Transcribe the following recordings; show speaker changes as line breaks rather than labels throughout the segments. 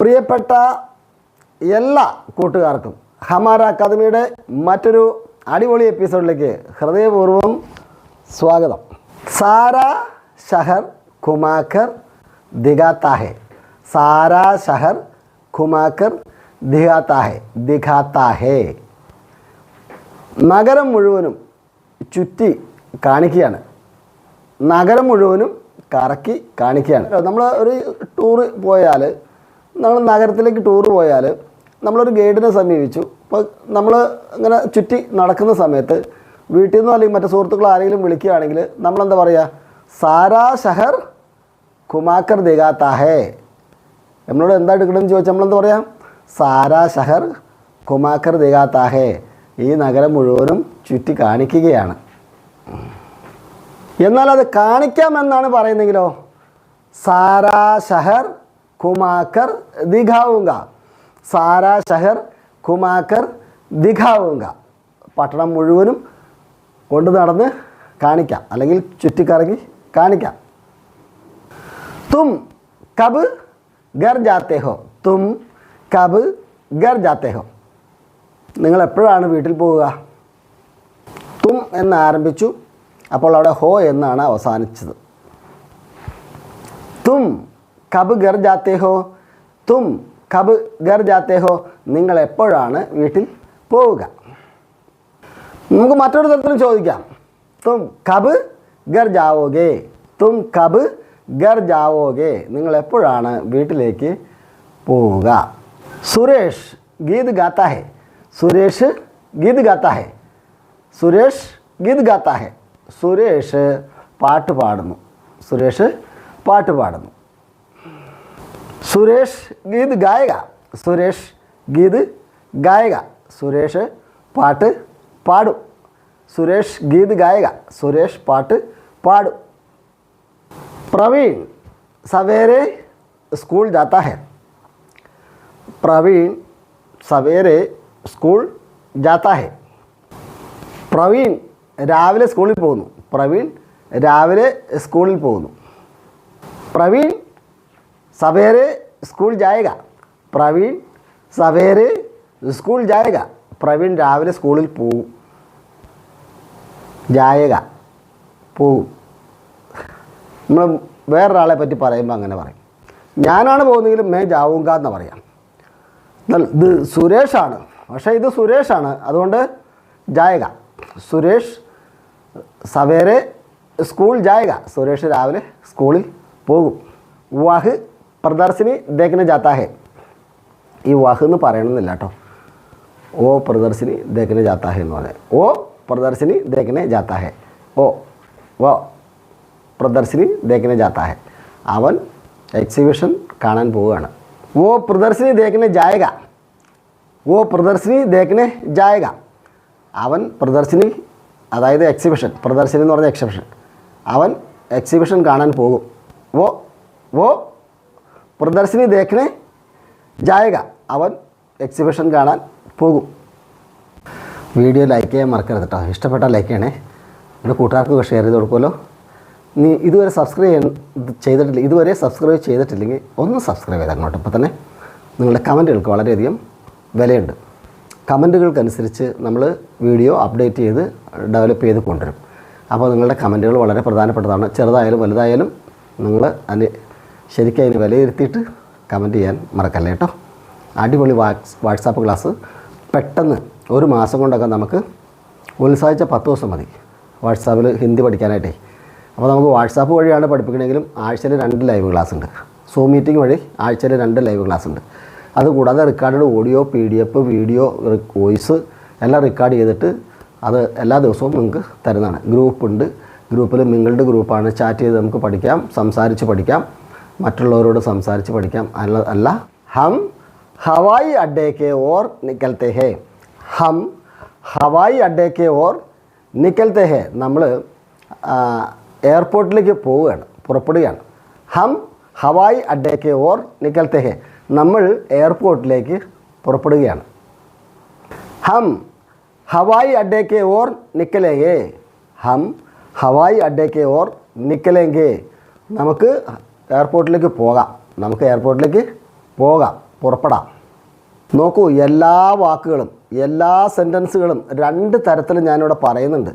പ്രിയപ്പെട്ട എല്ലാ കൂട്ടുകാർക്കും ഹമാര അക്കാദമിയുടെ മറ്റൊരു അടിപൊളി എപ്പിസോഡിലേക്ക് ഹൃദയപൂർവം സ്വാഗതം. സാര ഷഹർ കുമാക്കർ ദിഗാത്താഹെ സാര ഷഹർ കുമാക്കർ ദിഗാത്താഹെ താഹെ നഗരം മുഴുവനും ചുറ്റി കാണിക്കുകയാണ്. നഗരം മുഴുവനും കറക്കി കാണിക്കുകയാണ്. നമ്മൾ ഒരു ടൂറ് പോയാൽ നമ്മൾ നഗരത്തിലേക്ക് ടൂറ് പോയാൽ നമ്മളൊരു ഗൈഡിനെ സമീപിച്ചു. അപ്പോൾ നമ്മൾ ഇങ്ങനെ ചുറ്റി നടക്കുന്ന സമയത്ത് വീട്ടിൽ നിന്നോ അല്ലെങ്കിൽ മറ്റു സുഹൃത്തുക്കൾ ആരെങ്കിലും വിളിക്കുകയാണെങ്കിൽ നമ്മളെന്താ പറയുക സാരാ ഷഹർ കുമാക്കർ ദിഗാത്താഹേ നമ്മളോട് എന്താ എടുക്കണമെന്ന് ചോദിച്ചാൽ നമ്മളെന്താ പറയാം? സാരാ ഷഹർ കുമാക്കർ ദിഗാത്താഹേ ഈ നഗരം മുഴുവനും ചുറ്റി കാണിക്കുകയാണ്. എന്നാൽ അത് കാണിക്കാമെന്നാണ് പറയുന്നെങ്കിലോ? സാരാ ഷഹർ കുമാക്കർ ദിഖാവുങ്ക സാരാ ഷഹർ കുമാക്കർ ദിഖാവുങ്ക പട്ടണം മുഴുവനും കൊണ്ടു നടന്ന് കാണിക്കാം. അല്ലെങ്കിൽ ചുറ്റിക്കറങ്ങി കാണിക്കാം. തും കബ് ഗർ ജാത്തേ ഹോ. തും കബ് ഗർ ജാത്തേ ഹോ. നിങ്ങൾ എപ്പോഴാണ് വീട്ടിൽ പോവുക? തും എന്ന് ആരംഭിച്ചു. അപ്പോൾ അവിടെ ഹോ എന്നാണ് അവസാനിച്ചത്. തും കബ് ഗർ ജാത്തേ ഹോ? തും കബ് ഗർ ജാത്തേ ഹോ? നിങ്ങൾ എപ്പോഴാണ് വീട്ടിൽ പോവുക? നമുക്ക് മറ്റൊരു തരത്തിലും ചോദിക്കാം. തും കബ് ഗർ ജാവോഗേ? തും കബ് ഗർ ജാവോഗേ? നിങ്ങൾ എപ്പോഴാണ് വീട്ടിലേക്ക് പോവുക? സുരേഷ് ഗീത് ഗാത്ത ഹെ. സുരേഷ് ഗീത് ഗാത്ത ഹെ. സുരേഷ് ഗീത് ഗാത്ത ഹെ. സുരേഷ് പാട്ട് പാടുന്നു. സുരേഷ് പാട്ട് പാടുന്നു. സുരേഷ് ഗീത് ഗായക. സുരേഷ് ഗീത് ഗായക. സുരേഷ് പാട്ട് പാടും. സുരേഷ് ഗീത് ഗായക. സുരേഷ് പാട്ട് പാടും. പ്രവീൺ സവേരെ സ്കൂൾ ജാത്ത ഹെ പ്രവീൺ സവേരെ സ്കൂൾ ജാത്ത ഹെ പ്രവീൺ രാവിലെ സ്കൂളിൽ പോകുന്നു. പ്രവീൺ രാവിലെ സ്കൂളിൽ പോകുന്നു. പ്രവീൺ സവേരെ സ്കൂൾ ജായക. പ്രവീൺ സവേരെ സ്കൂൾ ജായക. പ്രവീൺ രാവിലെ സ്കൂളിൽ പോകും ജായക. പോവും. നമ്മൾ വേറൊരാളെ പറ്റി പറയുമ്പോൾ അങ്ങനെ പറയും. ഞാനാണ് പോകുന്നതെങ്കിലും മേ ജാവുങ്ക എന്ന് പറയാം. എന്നാൽ ഇത് സുരേഷാണ്. പക്ഷേ ഇത് സുരേഷാണ്. അതുകൊണ്ട് ജായക. സുരേഷ് സവേരെ സ്കൂൾ ജായക. സുരേഷ് രാവിലെ സ്കൂളിൽ പോകും. വഹ് പ്രദർശിനി ദേഖന ജാത്താ ഹെ. ഈ വഹ് എന്ന് പറയണമെന്നില്ല കേട്ടോ ഓ പ്രദർശിനി ദേഖന ജാത്താ ഹെ എന്ന് പറയാം ഓ പ്രദർശിനി ദേഖന ജാത്താ ഹെ. ഓ വ. പ്രദർശിനി ദേഖന ജാത്താ ഹെ. അവൻ എക്സിബിഷൻ കാണാൻ പോവുകയാണ്. ഓ പ്രദർശിനി ദേഖന ജായക. ഓ പ്രദർശിനി ദേഖന ജായക. അവൻ പ്രദർശിനി അതായത് എക്സിബിഷൻ പ്രദർശിനി എന്ന് പറഞ്ഞ എക്സിബിഷൻ. അവൻ എക്സിബിഷൻ കാണാൻ പോകും. ഓ ഓ പ്രദർശിനി ദേഖനെ ജായക. അവൻ എക്സിബിഷൻ കാണാൻ പോകും. വീഡിയോ ലൈക്ക് ചെയ്യാൻ മറക്കരുത് കേട്ടോ ഇഷ്ടപ്പെട്ടാൽ ലൈക്ക് ചെയ്യണേ. എന്റെ കൂട്ടുകാർക്ക് ഷെയർ ചെയ്ത് കൊടുക്കുമല്ലോ. നീ ഇതുവരെ സബ്സ്ക്രൈബ് ചെയ്തിട്ടില്ല ഇതുവരെ സബ്സ്ക്രൈബ് ചെയ്തിട്ടില്ലെങ്കിൽ ഒന്ന് സബ്സ്ക്രൈബ് ചെയ്ത് അങ്ങോട്ട്. ഇപ്പോൾ തന്നെ നിങ്ങളുടെ കമന്റുകൾക്ക് വളരെയധികം വിലയുണ്ട്. കമന്റുകൾക്കനുസരിച്ച് നമ്മൾ വീഡിയോ അപ്ഡേറ്റ് ചെയ്ത് ഡെവലപ്പ് ചെയ്ത് കൊണ്ടുവരും. അപ്പോൾ നിങ്ങളുടെ കമന്റുകൾ വളരെ പ്രധാനപ്പെട്ടതാണ്. ചെറുതായാലും വലുതായാലും നിങ്ങൾ അതിന് ശരിക്കും അതിന് വിലയിരുത്തിയിട്ട് കമന്റ് ചെയ്യാൻ മറക്കല്ലേ കേട്ടോ അടിപൊളി വാട്സ് വാട്സാപ്പ് ക്ലാസ് പെട്ടെന്ന് ഒരു മാസം കൊണ്ടൊക്കെ നമുക്ക് ഉത്സാഹിച്ച പത്ത് ദിവസം മതി. വാട്സാപ്പിൽ ഹിന്ദി പഠിക്കാനായിട്ടേ. അപ്പോൾ നമുക്ക് വാട്സാപ്പ് വഴിയാണ് പഠിപ്പിക്കണമെങ്കിലും ആഴ്ചയിൽ രണ്ട് ലൈവ് ക്ലാസ് ഉണ്ട്. സൂം മീറ്റിംഗ് വഴി ആഴ്ചയിൽ രണ്ട് ലൈവ് ക്ലാസ് ഉണ്ട്. അതുകൂടാതെ recorded audio P D F video voice എല്ലാം റെക്കോർഡ് ചെയ്തിട്ട് അത് എല്ലാ ദിവസവും നിങ്ങൾക്ക് തരുന്നതാണ്. ഗ്രൂപ്പുണ്ട് ഗ്രൂപ്പിൽ നിങ്ങളുടെ ഗ്രൂപ്പാണ് ചാറ്റ് ചെയ്ത് നമുക്ക് പഠിക്കാം സംസാരിച്ച് പഠിക്കാം. മറ്റുള്ളവരോട് സംസാരിച്ച് പഠിക്കാം. അല്ല അല്ല. ഹം ഹവായി അഡേക്ക് ഓർ നിക്കൽത്തെ ഹേ. ഹം ഹവായി അഡേക്ക് ഓർ നിക്കൽത്തെ ഹേ. നമ്മൾ എയർപോർട്ടിലേക്ക് പോവുകയാണ് പുറപ്പെടുകയാണ്. ഹം ഹവായി അഡേക്ക് ഓർ നിക്കൽത്തെ ഹേ. നമ്മൾ എയർപോർട്ടിലേക്ക് പുറപ്പെടുകയാണ്. ഹം ഹവായി അഡേക്ക് ഓർ നിക്കലേങ്കേ ഹം. ഹവായി അഡേക്ക് ഓർ നിക്കലേങ്കേ നമുക്ക് എയർപോർട്ടിലേക്ക് പോകാം. നമുക്ക് എയർപോർട്ടിലേക്ക് പോകാം. പുറപ്പെടാം. നോക്കൂ എല്ലാ വാക്കുകളും എല്ലാ സെന്റൻസുകളും രണ്ട് തരത്തിൽ ഞാനിവിടെ പറയുന്നുണ്ട്.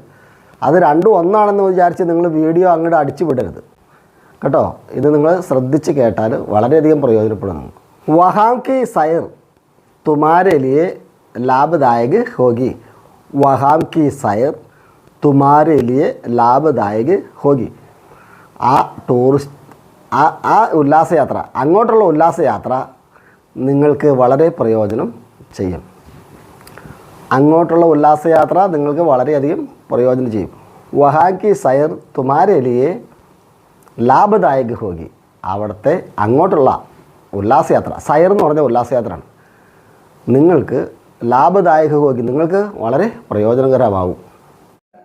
അത് രണ്ടും ഒന്നാണെന്ന് വിചാരിച്ച് നിങ്ങൾ വീഡിയോ അങ്ങോട്ട് അടിച്ചു വിടരുത് കേട്ടോ? ഇത് നിങ്ങൾ ശ്രദ്ധിച്ച് കേട്ടാൽ വളരെയധികം പ്രയോജനപ്പെടും നിങ്ങൾക്ക് വഹാം കി സൈർ തുമാരെ ലിയെ ലാഭദായക് ഹോഗി. വഹാം കി സൈർ തുമാരെ ലിയെ ലാഭദായക് ഹോഗി. ആ ടൂറിസ്റ്റ് ആ ആ ഉല്ലാസയാത്ര അങ്ങോട്ടുള്ള ഉല്ലാസയാത്ര നിങ്ങൾക്ക് വളരെ പ്രയോജനം ചെയ്യും. അങ്ങോട്ടുള്ള ഉല്ലാസയാത്ര നിങ്ങൾക്ക് വളരെയധികം പ്രയോജനം ചെയ്യും. വഹാക്കി സൈർ തുമാരലിയെ ലാഭദായക ഹോഗി. അവിടുത്തെ അങ്ങോട്ടുള്ള ഉല്ലാസയാത്ര സൈർ എന്ന് പറഞ്ഞ ഉല്ലാസയാത്രയാണ്. നിങ്ങൾക്ക് ലാഭദായക ഹോഗി നിങ്ങൾക്ക് വളരെ പ്രയോജനകരമാവും.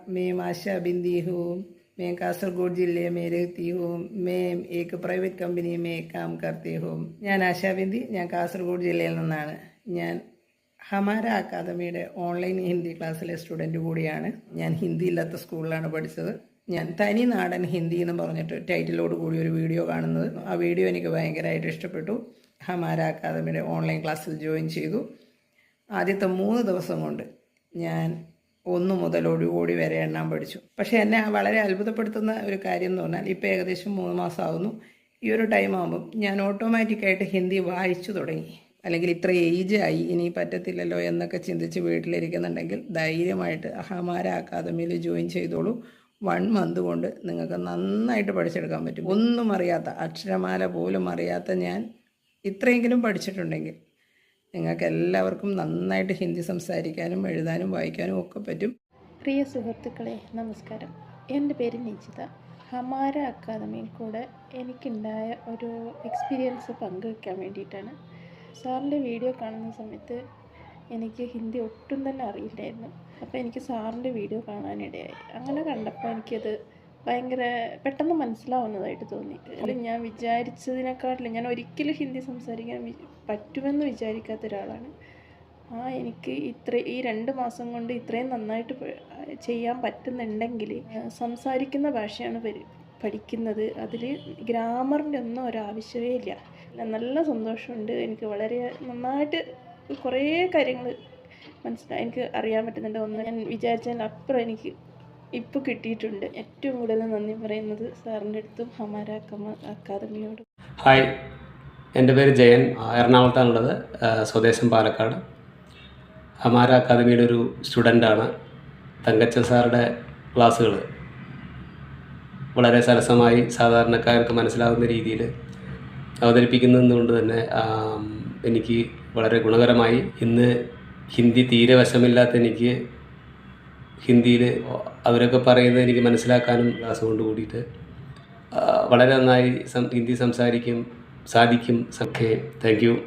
മേ മാഷ ബിന്ദി ഹോം मैं കാസർഗോഡ് ജില്ലേ में रहती हूँ मैं एक പ്രൈവറ്റ് കമ്പനി में काम करती हूँ ഞാൻ ആശാ ബിന്ദി ഞാൻ കാസർഗോഡ് ജില്ലയിൽ നിന്നാണ് ഞാൻ ഹമാര അക്കാദമിയുടെ ഓൺലൈൻ ഹിന്ദി ക്ലാസ്സിലെ സ്റ്റുഡൻറ്റ് കൂടിയാണ് ഞാൻ ഹിന്ദി ഇല്ലാത്ത സ്കൂളിലാണ് പഠിച്ചത് ഞാൻ തനി നാടൻ ഹിന്ദി എന്ന് പറഞ്ഞിട്ട് ടൈറ്റിലോട് കൂടി ഒരു വീഡിയോ കാണുന്നത് ആ വീഡിയോ എനിക്ക് ഭയങ്കരമായിട്ട് ഇഷ്ടപ്പെട്ടു ഹമാര അക്കാദമിയുടെ ഓൺലൈൻ ക്ലാസ്സിൽ ജോയിൻ ചെയ്തു ആദ്യത്തെ മൂന്ന് ദിവസം കൊണ്ട് ഞാൻ ഒന്ന് മുതൽ ഒരു കോടി വരെ എണ്ണാൻ പഠിച്ചു. പക്ഷേ എന്നെ വളരെ അത്ഭുതപ്പെടുത്തുന്ന ഒരു കാര്യം എന്ന് പറഞ്ഞാൽ ഇപ്പോൾ ഏകദേശം മൂന്ന് മാസമാകുന്നു. ഈ ഒരു ടൈം ആകുമ്പം ഞാൻ ഓട്ടോമാറ്റിക്കായിട്ട് ഹിന്ദി വായിച്ചു തുടങ്ങി. അല്ലെങ്കിൽ ഇത്ര ഏജ് ആയി ഇനി പറ്റത്തില്ലല്ലോ എന്നൊക്കെ ചിന്തിച്ച് വീട്ടിലിരിക്കുന്നുണ്ടെങ്കിൽ ധൈര്യമായിട്ട് അഹമാര അക്കാദമിയിൽ ജോയിൻ ചെയ്തോളൂ. വൺ മന്ത് കൊണ്ട് നിങ്ങൾക്ക് നന്നായിട്ട് പഠിച്ചെടുക്കാൻ പറ്റും. ഒന്നും അറിയാത്ത അക്ഷരമാല പോലും അറിയാത്ത ഞാൻ ഇത്രയെങ്കിലും പഠിച്ചിട്ടുണ്ടെങ്കിൽ നിങ്ങൾക്ക് എല്ലാവർക്കും നന്നായിട്ട് ഹിന്ദി സംസാരിക്കാനും എഴുതാനും വായിക്കാനും ഒക്കെ പറ്റും.
പ്രിയ സുഹൃത്തുക്കളെ നമസ്കാരം. എന്റെ പേര് നിജിത. ഹമാര അക്കാദമിയിൽ കൂടെ എനിക്കുണ്ടായ ഒരു എക്സ്പീരിയൻസ് പങ്കുവെക്കാൻ വേണ്ടിയിട്ടാണ്. സാറിന്റെ വീഡിയോ കാണുന്ന സമയത്ത് എനിക്ക് ഹിന്ദി ഒട്ടും തന്നെ അറിയില്ലായിരുന്നു. അപ്പോൾ എനിക്ക് സാറിന്റെ വീഡിയോ കാണാനിടയായി. അങ്ങനെ കണ്ടപ്പോൾ എനിക്കത് ഭയങ്കര പെട്ടെന്ന് മനസ്സിലാവുന്നതായിട്ട് തോന്നി. അല്ലെ ഞാൻ വിചാരിച്ചതിനെക്കാട്ടിലും ഞാൻ ഒരിക്കലും ഹിന്ദി സംസാരിക്കാൻ പറ്റുമെന്ന് വിചാരിക്കാത്ത ഒരാളാണ്. ആ എനിക്ക് ഇത്ര ഈ രണ്ട് മാസം കൊണ്ട് ഇത്രയും നന്നായിട്ട് ചെയ്യാൻ പറ്റുന്നുണ്ടെങ്കിൽ സംസാരിക്കുന്ന ഭാഷയാണ് പഠിക്കുന്നത്. അതിൽ ഗ്രാമറിന്റെ ഒന്നും ഒരാവശ്യമേ ഇല്ല. നല്ല സന്തോഷമുണ്ട്. എനിക്ക് വളരെ നന്നായിട്ട് കുറേ കാര്യങ്ങൾ മനസ്സിലായി എനിക്ക് അറിയാൻ പറ്റുന്നുണ്ട്. ഒന്ന് ഞാൻ വിചാരിച്ചതിന് അപ്പുറം എനിക്ക് ഇപ്പോൾ കിട്ടിയിട്ടുണ്ട്. ഏറ്റവും കൂടുതൽ നന്ദി പറയുന്നത് സാറിന്റെ അടുത്തും ഹമാര അക്കാദമിയോട്.
ഹായ്. എന്റെ പേര് ജയൻ. എറണാകുളത്താണുള്ളത്. സ്വദേശം പാലക്കാട്. ഹമാര അക്കാദമിയുടെ ഒരു സ്റ്റുഡന്റാണ് തങ്കച്ചൻ സാറുടെ ക്ലാസ്സുകൾ വളരെ സരസമായി സാധാരണക്കാർക്ക് മനസ്സിലാവുന്ന രീതിയിൽ അവതരിപ്പിക്കുന്നതുകൊണ്ട് തന്നെ എനിക്ക് വളരെ ഗുണകരമായി ഇന്ന് ഹിന്ദി തീരെ വശമില്ലാത്ത എനിക്ക് ഹിന്ദിയിൽ അവരൊക്കെ പറയുന്നത് എനിക്ക് മനസ്സിലാക്കാനും ക്ലാസ് കൊണ്ട് കൂടിയിട്ട് വളരെ നന്നായി ഹിന്ദി സംസാരിക്കും സാധിക്കും. സഖേ താങ്ക് യു